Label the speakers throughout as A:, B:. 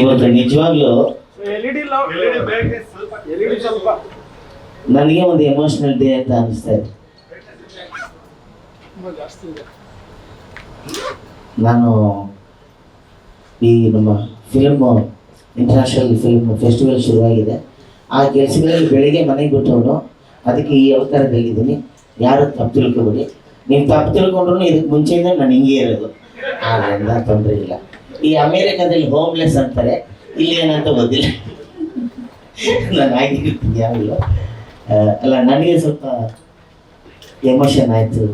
A: ಇವತ್ತು ನಿಜವಾಗ್ಲೂ
B: E D ಸ್ವಲ್ಪ
A: ನನಗೆ ಒಂದು ಎಮೋಷನಲ್ ಡೇ ಅಂತ ಅನಿಸ್ತಾ ಇದೆ
B: ತುಂಬಾ ಜಾಸ್ತಿ ಇದೆ.
A: ನಾನು ಈ ನಮ್ಮ ಫಿಲ್ಮ್ ಇಂಟರ್ನ್ಯಾಷನಲ್ ಫಿಲ್ಮ್ ಫೆಸ್ಟಿವಲ್ ಶುರುವಾಗಿದೆ. ಆ ಕೆಲಸಗಳಲ್ಲಿ ಬೆಳಿಗ್ಗೆ ಮನೆಗೆ ಬಿಟ್ಟವನು. ಅದಕ್ಕೆ ಈ ಅವತಾರದಲ್ಲಿದ್ದೀನಿ. ಯಾರು ತಪ್ಪು ತಿಳ್ಕೊಬೇಡಿ. ನೀವು ತಪ್ಪು ತಿಳ್ಕೊಂಡ್ರು ಇದಕ್ಕೆ ಮುಂಚೆಯಿಂದ ನಾನು ಹಿಂಗೆ ಇರೋದು. ಆದ್ದರಿಂದ ತೊಂದರೆ ಇಲ್ಲ. ಈ ಅಮೇರಿಕಾದಲ್ಲಿ ಹೋಮ್ಲೆಸ್ ಅಂತಾರೆ, ಇಲ್ಲಿ ಏನಂತ ಗೊತ್ತಿಲ್ಲ. ನಾನು ಆಗಿರ್ತೀನಿ ಯಾವಾಗಲೂ ಅಲ್ಲ, ನನಗೆ ಸ್ವಲ್ಪ ಎಮೋಷನ್ ಆಯಿತು.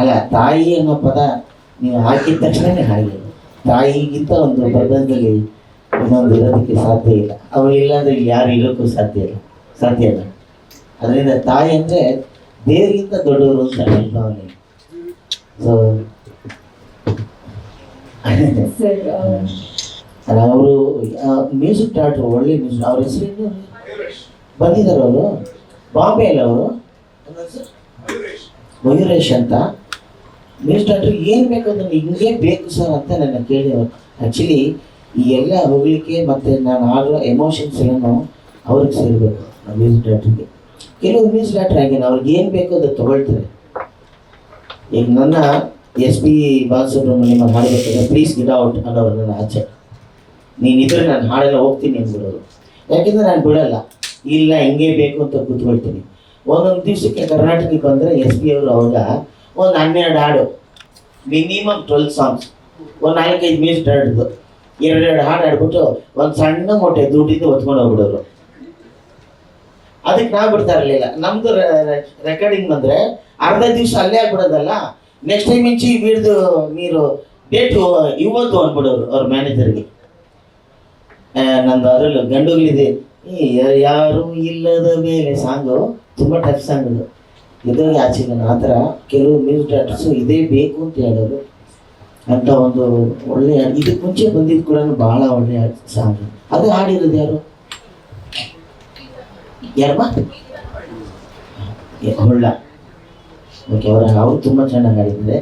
A: ಅಲ್ಲ, ತಾಯಿ ಅನ್ನೋ ಪದ ನೀವು ಹಾಕಿದ ತಕ್ಷಣವೇ ಹಾಗೆ. ತಾಯಿಗಿಂತ ಒಂದು ಪ್ರಪಂಚದಲ್ಲಿ ಇನ್ನೊಂದು ಇರೋದಕ್ಕೆ ಸಾಧ್ಯ ಇಲ್ಲ. ಅವಳು ಇಲ್ಲಾಂದ್ರೆ ಇಲ್ಲಿ ಯಾರು ಇರೋಕ್ಕೂ ಸಾಧ್ಯ ಇಲ್ಲ. ಸಾಧ್ಯ ಇಲ್ಲ. ಅದರಿಂದ ತಾಯಿ ಅಂದರೆ ದೇವರಿಗಿಂತ ದೊಡ್ಡವರು ಅಂತ ಭಾವನೆ. ಸೊ
C: ಸರ್
A: ಅವರು ಮ್ಯೂಸಿಕ್ ಡಾಕ್ಟ್ರು ಒಳ್ಳೆ ಮ್ಯೂಸಿಕ್ ಅವ್ರ ಹೆಸರು ಬಂದಿದ್ದಾರೆ ಅವರು. ಬಾಂಬೆ ಅಲ್ಲ ಅವರು? ಮಯೂರೇಶ್ ಅಂತ. ಮ್ಯೂಸಿಕ್ ಡಾಕ್ಟ್ರ್ ಏನು ಬೇಕು ಅದನ್ನು ಹಿಂಗೆ ಬೇಕು ಸರ್ ಅಂತ ನನ್ನ ಕೇಳಿ ಆ್ಯಕ್ಚುಲಿ ಈ ಎಲ್ಲ ಹೋಗ್ಲಿಕ್ಕೆ ಮತ್ತು ನಾನು ಆಡೋ ಎಮೋಷನ್ಸ್ ಎಲ್ಲನೂ ಅವ್ರಿಗೆ ಸೇರಬೇಕು ಮ್ಯೂಸಿಕ್ ಡಾಕ್ಟ್ರಿಗೆ ಕೆಲವು ಮ್ಯೂಸಿಕ್ ಡಾಕ್ಟ್ರ್ ಹಾಗೆ ಅವ್ರಿಗೆ ಏನು ಬೇಕೋ ಅದು ತಗೊಳ್ತಾರೆ. ಈಗ ನನ್ನ ಎಸ್ ಪಿ ಬಾಲಸುಬ್ರಹ್ಮಣ್ಯಮ ಹಾಡಬೇಕಾದ್ರೆ ಪ್ಲೀಸ್ ಗಿಡ ಔಟ್ ಅನ್ನೋರು ನನ್ನ ಆಚೆ. ನೀನಿದ್ರೆ ನಾನು ಹಾಡೆಲ್ಲ ಹೋಗ್ತೀನಿ ಅಂದ್ಬಿಡೋರು. ಯಾಕೆಂದ್ರೆ ನಾನು ಬಿಡಲ್ಲ. ಇಲ್ಲ, ಹೆಂಗೆ ಬೇಕು ಅಂತ ಕೂತ್ಕೊಳ್ತೀನಿ. ಒಂದೊಂದು ದಿವಸಕ್ಕೆ ಕರ್ನಾಟಕಕ್ಕೆ ಬಂದರೆ ಎಸ್ ಪಿ ಅವರು ಅವಾಗ ಒಂದು ಹನ್ನೆರಡು ಹಾಡು ಮಿನಿಮಮ್ ಟ್ವೆಲ್ ಸಾಂಗ್ಸ್ ಒಂದು ನಾಲ್ಕೈದು ಮ್ಯೂಸಿಕ್ ಹಾಡಿದ್ದು ಎರಡೆರಡು ಹಾಡು ಆಡ್ಬಿಟ್ಟು ಒಂದು ಸಣ್ಣ ಮೊಟ್ಟೆ ದುಡ್ಡಿದ್ದು ಹೊತ್ಕೊಂಡು ಹೋಗ್ಬಿಡೋರು. ಅದಕ್ಕೆ ನಾವು ಬಿಡ್ತಾ ಇರಲಿಲ್ಲ. ನಮ್ಮದು ರೆಕಾರ್ಡಿಂಗ್ ಬಂದರೆ ಅರ್ಧ ದಿವಸ ಅಲ್ಲೇ ಆಗ್ಬಿಡೋದಲ್ಲ. ನೆಕ್ಸ್ಟ್ ಟೈಮ್ ಇಂಚಿ ಬಿಡ್ದು ನೀರು ಡೇಟ್ ಇವತ್ತು ಅಂದ್ಬಿಡೋರು ಅವ್ರ ಮ್ಯಾನೇಜರ್ಗೆ ನಂದು ಅದರಲ್ಲೂ ಗಂಡುಗಳಿದೆ. ಯಾರು ಇಲ್ಲದ ಮೇಲೆ ಸಾಂಗು ತುಂಬ ಟಫ್ ಸಾಂಗ್ ಅದು. ಇದ್ರಲ್ಲಿ ಆಚೆ ನಾನು ಆ ಥರ ಕೆಲವು ಮ್ಯೂಸಿಕ್ ಡೈರೆಕ್ಟರ್ಸು ಇದೇ ಬೇಕು ಅಂತ ಹೇಳೋರು ಅಂತ ಒಂದು ಒಳ್ಳೆಯ ಇದಕ್ಕೆ ಮುಂಚೆ ಬಂದಿದ್ದು ಕೂಡ ಭಾಳ ಒಳ್ಳೆಯ ಸಾಂಗ್ ಅದು ಹಾಡಿರೋದು ಯಾರು? ಯಾರಮ್ಮ? ಹೊಳ್ಳ. ಓಕೆ ಅವರ ಅವರು ತುಂಬ ಚೆನ್ನಾಗಿ ಹಾಡಿದ್ದಾರೆ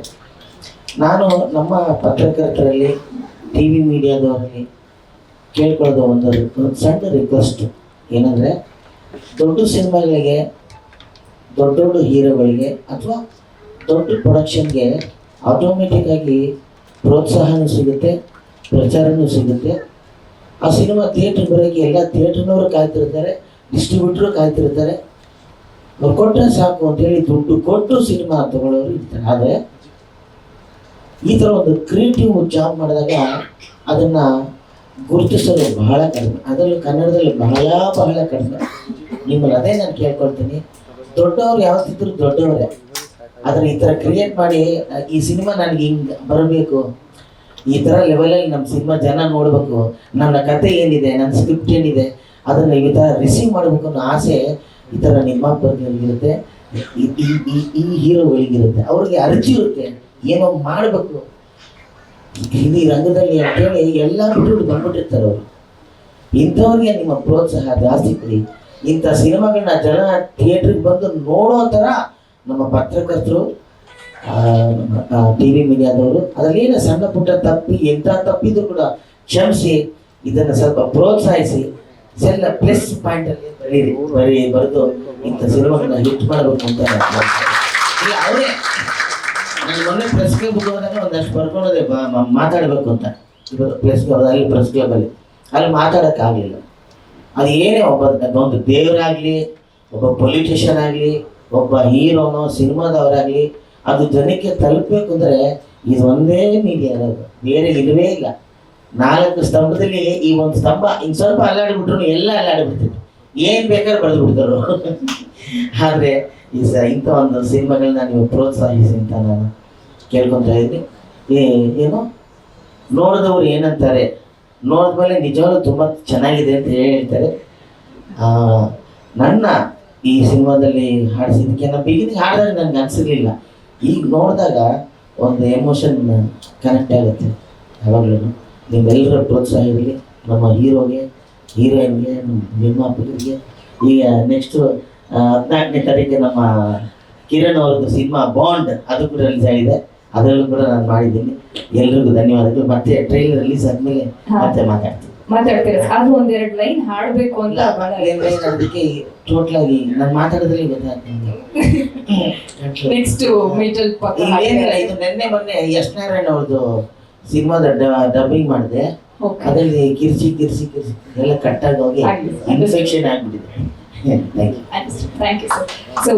A: ನಾನು ನಮ್ಮ ಪತ್ರಕರ್ತರಲ್ಲಿ ಟಿ ವಿ ಮೀಡಿಯಾದವರಲ್ಲಿ ಕೇಳ್ಕೊಳ್ಳೋದು ಒಂದು ಒಂದು ಸಣ್ಣ ರಿಕ್ವೆಸ್ಟ್ ಏನಂದರೆ, ದೊಡ್ಡ ಸಿನಿಮಾಗಳಿಗೆ, ದೊಡ್ಡ ದೊಡ್ಡ ಹೀರೋಗಳಿಗೆ ಅಥವಾ ದೊಡ್ಡ ಪ್ರೊಡಕ್ಷನ್ಗೆ ಆಟೋಮೆಟಿಕ್ಕಾಗಿ ಪ್ರೋತ್ಸಾಹನೂ ಸಿಗುತ್ತೆ, ಪ್ರಚಾರನೂ ಸಿಗುತ್ತೆ. ಆ ಸಿನಿಮಾ ಥಿಯೇಟ್ರ್ ಬರೋಕ್ಕೆ ಎಲ್ಲ ಥಿಯೇಟ್ರ್ನವರು ಕಾಯ್ತಿರ್ತಾರೆ ಡಿಸ್ಟ್ರಿಬ್ಯೂಟ್ರು ಕಾಯ್ತಿರ್ತಾರೆ. ಅವ್ರು ಕೊಟ್ಟರೆ ಸಾಕು ಅಂತೇಳಿ ದುಡ್ಡು ಕೊಟ್ಟು ಸಿನಿಮಾ ತಗೊಳ್ಳೋರು ಇರ್ತಾರೆ. ಆದರೆ ಈ ಥರ ಒಂದು ಕ್ರಿಯೇಟಿವ್ ಜಾಬ್ ಮಾಡಿದಾಗ ಅದನ್ನು ಗುರುತಿಸಲು ಬಹಳ ಕಡಿಮೆ. ಅದರಲ್ಲೂ ಕನ್ನಡದಲ್ಲಿ ಬಹಳ ಬಹಳ ಕಡಿಮೆ. ನಿಮ್ಮಲ್ಲಿ ಅದೇ ನಾನು ಕೇಳ್ಕೊಳ್ತೀನಿ. ದೊಡ್ಡವ್ರು ಯಾವತ್ತಿದ್ರು ದೊಡ್ಡವರೇ? ಆದರೆ ಈ ಥರ ಕ್ರಿಯೇಟ್ ಮಾಡಿ, ಈ ಸಿನಿಮಾ ನನಗೆ ಹಿಂಗೆ ಬರಬೇಕು. ಈ ಥರ ಲೆವೆಲಲ್ಲಿ ನಮ್ಮ ಸಿನಿಮಾ ಜನ ನೋಡಬೇಕು. ನನ್ನ ಕತೆ ಏನಿದೆ, ನನ್ನ ಸ್ಕ್ರಿಪ್ಟ್ ಏನಿದೆ, ಅದನ್ನು ಈ ಥರ ರಿಸೀವ್ ಮಾಡಬೇಕು ಅನ್ನೋ ಆಸೆ ಈ ಥರ ನಿರ್ಮಾಪಕರಿಗಿರುತ್ತೆ ಈ, ಈ- ಹೀರೋಗಳಿಗಿರುತ್ತೆ. ಅವ್ರಿಗೆ ಅರ್ಜಿ ಇರುತ್ತೆ. ಏನೋ ಮಾಡಬೇಕು. ಈ ರಂಗದಲ್ಲಿ ಅಂತೇಳಿ ಎಲ್ಲ ಬಿಟ್ಟು ಬಂದ್ಬಿಟ್ಟಿರ್ತಾರೆ ಅವರು. ಇಂಥವ್ರಿಗೆ ನಿಮ್ಮ ಪ್ರೋತ್ಸಾಹ ಜಾಸ್ತಿ ಕೊಡಿ. ಇಂಥ ಸಿನಿಮಾಗಳನ್ನ ಜನ ಥಿಯೇಟ್ರಿಗೆ ಬಂದು ನೋಡೋ ಥರ ನಮ್ಮ ಪತ್ರಕರ್ತರು ಟಿ ವಿ ಮೀಡಿಯಾದವರು, ಅದರಲ್ಲೇನು ಸಣ್ಣ ಪುಟ್ಟ ತಪ್ಪಿ ಎಂಥ ತಪ್ಪಿದ್ರು ಕೂಡ ಕ್ಷಮಿಸಿ, ಇದನ್ನು ಸ್ವಲ್ಪ ಪ್ರೋತ್ಸಾಹಿಸಿ. ಸೆಲ್ಲ ಪ್ಲಸ್ ಪಾಯಿಂಟಲ್ಲಿ ಬರೀರಿ ಬರೀ ಬರೆದು ಇಂಥ ಸಿನಿಮಾಗಳನ್ನ ಹಿಟ್ ಮಾಡಬೇಕು ಅಂತ. ಇಲ್ಲ, ಅವರೇ, ನಾನು ಮೊನ್ನೆ ಪ್ರೆಸ್ ಕ್ಲಬ್ ಹೋದಾಗ ಒಂದಷ್ಟು ಬರ್ಕೊಂಡೋದೆ ಮಾತಾಡಬೇಕು ಅಂತ. ಪ್ರೆಸ್ ಕ್ಲಬ್ ಅಲ್ಲಿ ಪ್ರೆಸ್ ಕ್ಲಬಲ್ಲಿ ಅಲ್ಲಿ. ಮಾತಾಡೋಕ್ಕಾಗಲಿಲ್ಲ. ಅದು ಏನೇ ಒಬ್ಬ ಒಂದು ದೇವರಾಗಲಿ, ಒಬ್ಬ ಪೊಲಿಟಿಷಿಯನ್ ಆಗಲಿ, ಒಬ್ಬ ಹೀರೋನೋ ಸಿನಿಮಾದವರಾಗಲಿ, ಅದು ಜನಕ್ಕೆ ತಲುಪಬೇಕು ಅಂದರೆ ಇದು ಒಂದೇ ಮೀಡಿಯಾ ಬೇರೆ ಇಲ್ಲವೇ ಇಲ್ಲ. ನಾಲ್ಕು ಸ್ತಂಭದಲ್ಲಿ ಈ ಒಂದು ಸ್ತಂಭ ಹಿಂಗೆ ಸ್ವಲ್ಪ ಅಲ್ಲಾಡಿಬಿಟ್ರು ಎಲ್ಲ ಅಲ್ಲಾಡಿಬಿಡ್ತಿದ್ರು ಏನು ಬೇಕಾದ್ರೆ ಬರೆದು ಬಿಡ್ತಾರೋ ಆದರೆ ಈ ಸ ಇಂಥ ಒಂದು ಸಿನಿಮಾಗಳನ್ನ ನೀವು ಪ್ರೋತ್ಸಾಹಿಸಿ ಅಂತ ನಾನು ಕೇಳ್ಕೊತಾ ಇದ್ದೀನಿ. ಏನು? ನೋಡಿದವ್ರು ಏನಂತಾರೆ? ನೋಡಿದ್ಮೇಲೆ ನಿಜವಾಗ್ಲೂ ತುಂಬ ಚೆನ್ನಾಗಿದೆ ಅಂತ ಹೇಳ್ತಾರೆ. ನನ್ನ ಈ ಸಿನಿಮಾದಲ್ಲಿ ಹಾಡಿಸಿದ್ದಕ್ಕೆ ನಾನು ಬಿಗಿನಿಂಗ್ ಹಾಡಿದಾಗ ನನಗೆ ಅನಿಸಿರ್ಲಿಲ್ಲ. ಈಗ ನೋಡಿದಾಗ ಒಂದು ಎಮೋಷನ್ ಕನೆಕ್ಟ್ ಆಗುತ್ತೆ ಯಾವಾಗಲೂ. ನಿಮ್ಮೆಲ್ಲರ ಪ್ರೋತ್ಸಾಹ ಇರಲಿ. ನಮ್ಮ ಹೀರೋಗೆ ಹೀರೋಯಿನ್ಗೆ ನಮ್ಮ ನಿರ್ಮಾಪಕರಿಗೆ ಈಗ ನೆಕ್ಸ್ಟು ಹದಿನಾಲ್ಕನೇ ತಾರೀಕು ನಮ್ಮ ಕಿರಣ್ ಅವ್ರದ್ದು ಸಿನಿಮಾ ಬಾಂಡ್ ಅದು ಕೂಡ ರಿಲೀಸ್ ಆಗಿದೆ. ಅದರಲ್ಲೂ ಕೂಡ ನಾನು ಮಾಡಿದ್ದೀನಿ. ಎಲ್ರಿಗೂ ಧನ್ಯವಾದಗಳು. ಮತ್ತೆ ಟ್ರೈಲರ್ ರಿಲೀಸ್ ಆದ್ಮೇಲೆ ಮತ್ತೆ ಮಾತಾಡ್ತೀನಿ.
C: ಮಾತಾಡ್ತೀರಾ? ಅದು ಒಂದೆರಡು ಲೈನ್ ಹಾಡ್ಬೇಕು ಅಂತ
A: ಅದಕ್ಕೆ ಟೋಟಲ್ ಆಗಿ ನಾನು ಮಾತಾಡೋದ್ರಲ್ಲಿ ಗೊತ್ತಾಗ್ತದೆ.
C: ನೆಕ್ಸ್ಟ್ ಮೀಟಲ್ ಪಕ್ಕ
A: ಏನಿಲ್ಲ ಇದು ನಿನ್ನೆ ಮೊನ್ನೆ ಯಶ್ ನಾರಾಯಣ ಅವ್ರದ್ದು ಸಿನಿಮಾದ ಡಬ್ಬಿಂಗ್ ಮಾಡಿದೆ. ಅದರಲ್ಲಿ ಕಿರ್ಚಿ ಕಿರ್ಚಿ ಕಿರ್ಚಿ ಎಲ್ಲ ಕಟ್ಟಾಗಿ ಹೋಗಿ. ಇನ್ಫೆಕ್ಷನ್ ಆಗ್ಬಿಟ್ಟಿದೆ thank you
C: thank you sir so